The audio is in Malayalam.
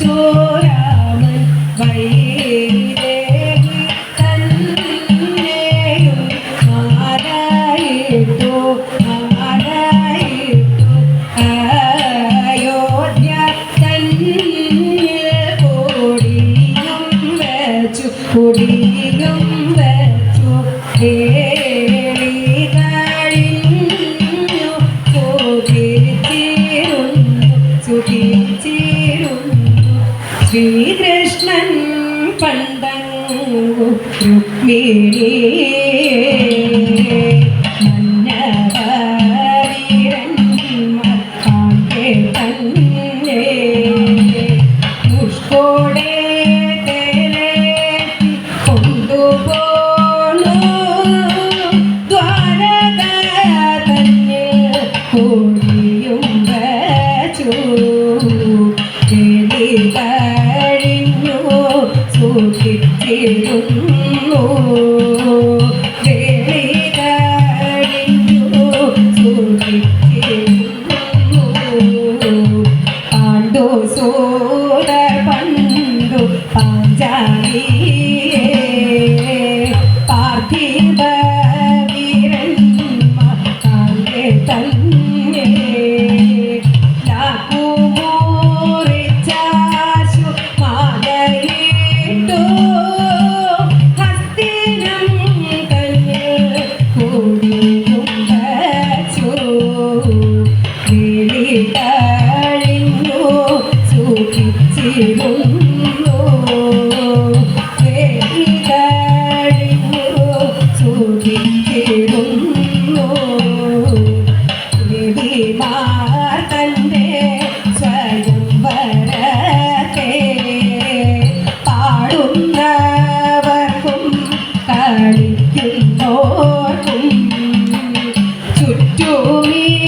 ചോരാമൻ വഴിയിലേ തന്നെയും വെച്ചു. ഹേ ശ്രീകൃഷ്ണൻ പന്തങ്ങു രുക്മിണിയേ കിട്ടിയിരുന്നു ചുറ്റുമേ